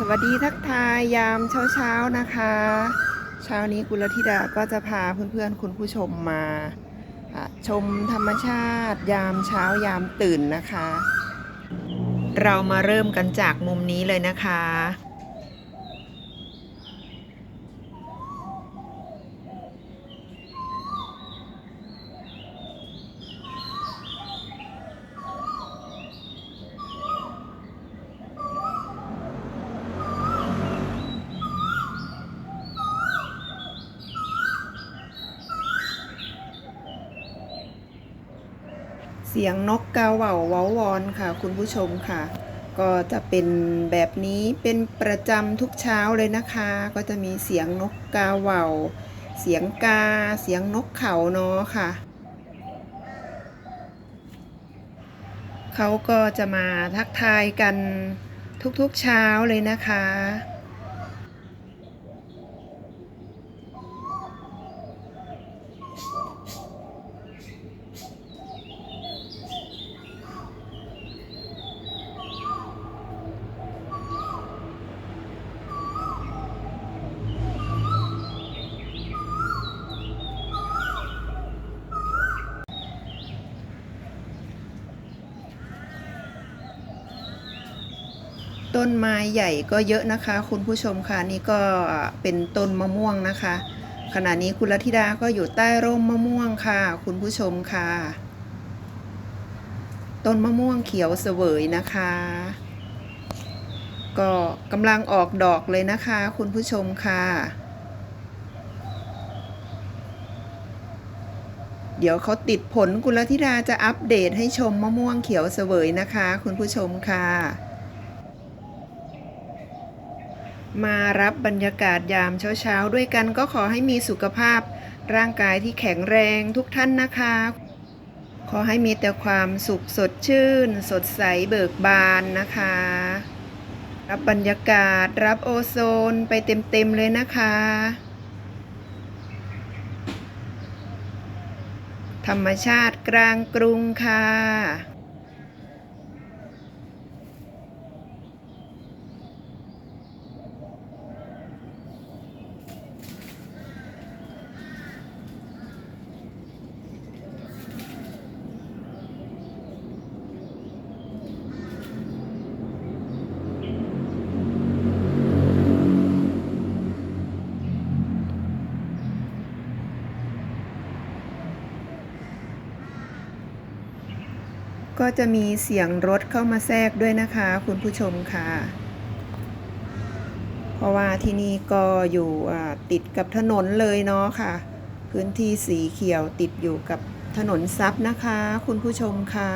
สวัสดีทักทายยามเช้าๆนะคะ เช้านี้กุลธิดาก็จะพาเพื่อนๆคุณผู้ชมมาชมธรรมชาติ ยามเช้ายามตื่นนะคะ เรามาเริ่มกันจากมุมนี้เลยนะคะ เสียงนกกาเหว่าเว้าวอนค่ะ คุณผู้ชมค่ะ ก็จะเป็นแบบนี้เป็นประจำทุกเช้าเลยนะคะ ก็จะมีเสียงนกกาเหว่า เสียงกา เสียงนกเขาเนาะค่ะ เขาก็จะมาทักทายกันทุกๆเช้าเลยนะคะ ต้นไม้ใหญ่ก็เยอะนะคะ คุณผู้ชมค่ะนี่ก็เป็นต้นมะม่วงนะคะ ขณะนี้คุณลัทธิดาก็อยู่ใต้ร่มมะม่วงค่ะ คุณผู้ชมค่ะ ต้นมะม่วงเขียวเสวยนะคะ ก็กำลังออกดอกเลยนะคะ คุณผู้ชมค่ะเดี๋ยวเขาติดผลกุลธิดาจะอัปเดตให้ชมมะม่วงเขียวเสวยนะคะ คุณผู้ชมค่ะ มารับบรรยากาศยามเช้าๆ ด้วยกันก็ขอให้มีสุขภาพ ร่างกายที่แข็งแรงทุกท่านนะคะ ขอให้มีแต่ความสุขสดชื่น สดใสเบิกบานนะคะ รับบรรยากาศรับโอโซนไปเต็มๆเลยนะคะธรรมชาติกลางกรุงค่ะ ก็จะมีเสียงรถเข้ามาแทรกด้วยนะคะ คุณผู้ชมค่ะ เพราะว่าที่นี่ก็อยู่ติดกับถนนเลยเนาะค่ะ พื้นที่สีเขียวติดอยู่กับถนนซับนะคะ คุณผู้ชมค่ะ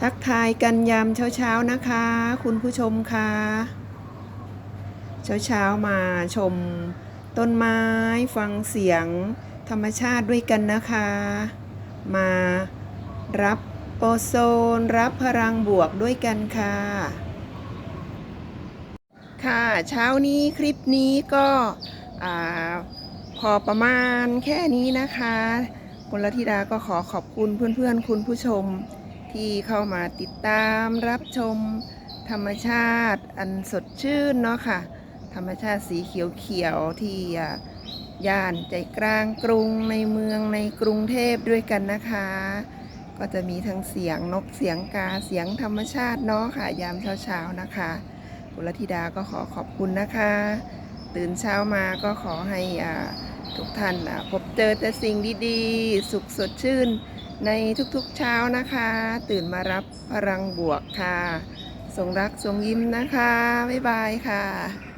ทักทายกันยามเช้าๆนะคะ คุณผู้ชมค่ะ เช้าๆมาชมต้นไม้ฟังเสียง ธรรมชาติด้วยกันนะคะ มารับโอโซน รับพลังบวกด้วยกันค่ะ ค่ะเช้านี้คลิปนี้ก็พอประมาณแค่นี้นะคะคุณลธิดาก็ขอขอบคุณเพื่อนๆ คุณผู้ชมที่เข้ามาติดตามรับชมธรรมชาติอันสดชื่นเนาะค่ะ ธรรมชาติสีเขียวๆที่อ่า ย่านใจกลางกรุงในเมืองในกรุงเทพด้วยกันนะคะ ก็จะมีทั้งเสียงนกเสียงกาเสียงธรรมชาติเนาะค่ะ ยามเช้าๆนะคะกุลธิดาก็ขอขอบคุณนะคะ ตื่นเช้ามาก็ขอให้ทุกท่านพบเจอแต่สิ่งดีๆ สุขสดชื่นในทุกๆเช้านะคะ ตื่นมารับพลังบวกค่ะส่งรักส่งยิ้มนะคะ บ๊ายบายค่ะ